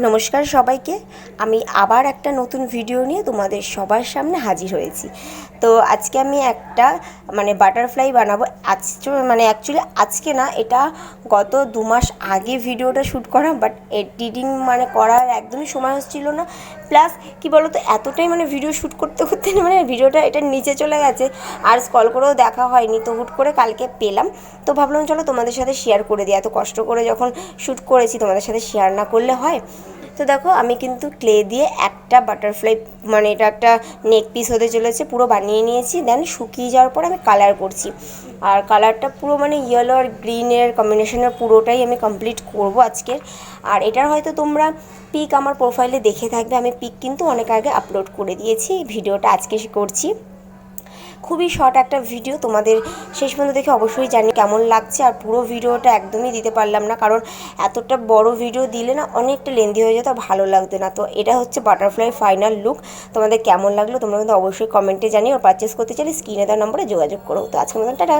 নমস্কার সবাইকে। আমি আবার একটা নতুন ভিডিও নিয়ে তোমাদের সবার সামনে হাজির হয়েছি। তো আজকে আমি একটা মানে বাটারফ্লাই বানাবো। আজ মানে অ্যাকচুয়ালি আজকে না, এটা গত দু মাস আগে ভিডিওটা শ্যুট করা বাট এডিটিং মানে করার একদমই সময় হচ্ছিল না। প্লাস কি বলতো, এতটাই মানে ভিডিও শ্যুট করতে করতে মানে ভিডিওটা এটার নিচে চলে গেছে, আর স্কল করেও দেখা হয়নি। তো হুট করে কালকে পেলাম। তো ভাবলাম, চলো তোমাদের সাথে শেয়ার করে দিই। এত কষ্ট করে যখন শ্যুট করেছি, তোমাদের সাথে শেয়ার না করলে হয়। তো দেখো, আমি কিন্তু ক্লে দিয়ে একটা বাটারফ্লাই মানে এটা একটা নেক পিস হতে চলেছে, পুরো বানিয়ে নিয়েছি দেন শুকিয়ে যাওয়ার পর আমি কালার করছি। আর কালারটা পুরো মানে ইয়েলো আর গ্রিনের কম্বিনেশনের পুরোটাই আমি কমপ্লিট করব আজকের। আর এটার হয়তো তোমরা পিক আমার প্রোফাইলে দেখে থাকবে, আমি পিক কিন্তু অনেক আগে আপলোড করে দিয়েছি ভিডিওটা আজকে করছি। খুবই শর্ট একটা ভিডিও। তোমাদের শেষ পর্যন্ত দেখে অবশ্যই জানি কেমন লাগছে। আর পুরো ভিডিওটা একদমই দিতে পারলাম না, কারণ এতটা বড় ভিডিও দিলে না অনেকটা লেন্দি হয়ে যেত ভালো লাগতো না। তো এটা হচ্ছে বাটারফ্লাই ফাইনাল লুক তোমাদের কেমন লাগল তোমরা কিন্তু অবশ্যই কমেন্টে জানিও। আর পারচেস করতে চাইলে স্ক্রিনে দেওয়ার নম্বরে যোগাযোগ করো। তো আজকের মতন টাটা।